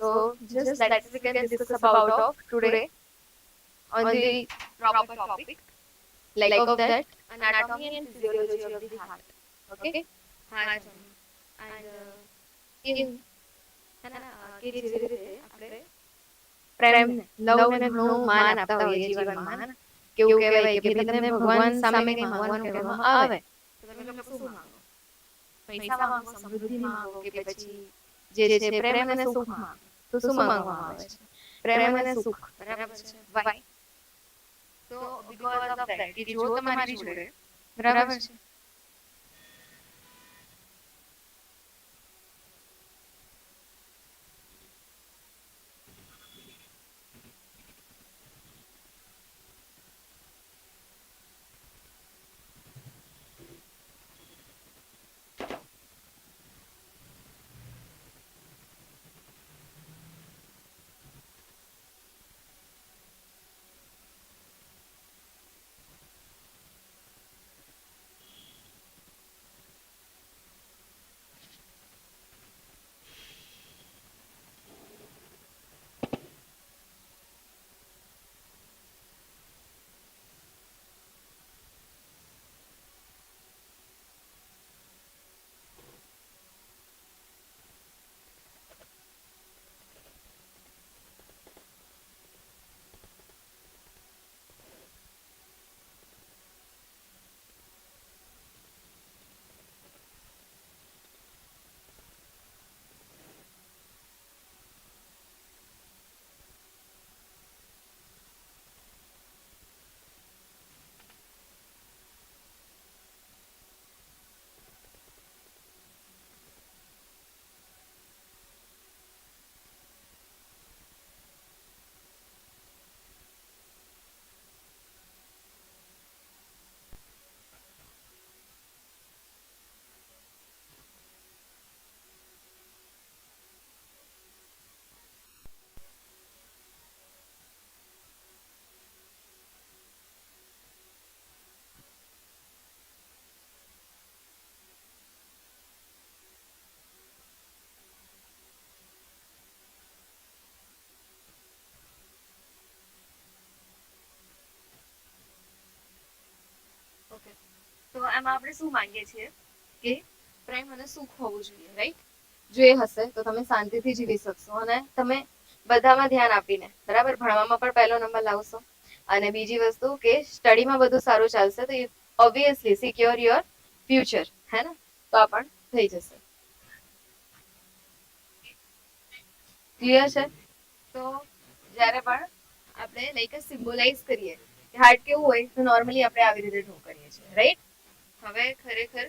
So just let's we can discuss about of today on the proper topic like of that anatomy and physiology of the heart. Okay? Heart and uh, in પ્રેમ પ્રેમને લવને ઘણું માન આપતા હોઈએ જીવનમાં કેવું કહેવાય કે તમને ભગવાન સામે કંઈ માંગવાનું કહેવામાં આવે તમે શું માંગો પૈસા માંગો સમૃદ્ધિ માંગો કે પછી જે છે પ્રેમ અને સુખ માંગો તો શું માંગવામાં આવે છે? પ્રેમ અને સુખ. બરાબર છે. વાય. તો બીકોઝ ઓફ ધેટ જો તમારી જોડે બરાબર છે. તો એમાં આપણે શું માંગીએ છીએ? કે પ્રેમ અને સુખ હોવું જોઈએ રાઈટ જો એ હશે, તો તમે શાંતિથી જીવી શકશો અને તમે બધામાં ધ્યાન આપીને, બરાબર? ભણવામાં પણ પહેલો નંબર લાવશો. અને બીજી વસ્તુ કે સ્ટડીમાં બધું સારું ચાલશે, તો ઓબ્વિયસલી સિક્યોર યોર ફ્યુચર હે ને? તો આ પણ થઈ જશે. ક્લિયર છે? તો જ્યારે પણ આપણે લાઈક સિમ્બોલાઇઝ કરીએ હાર્ટ કેવું હોય, તો નોર્મલી આપણે આવી રીતે ડ્રો કરીએ છીએ રાઈટ હવે ખરેખર?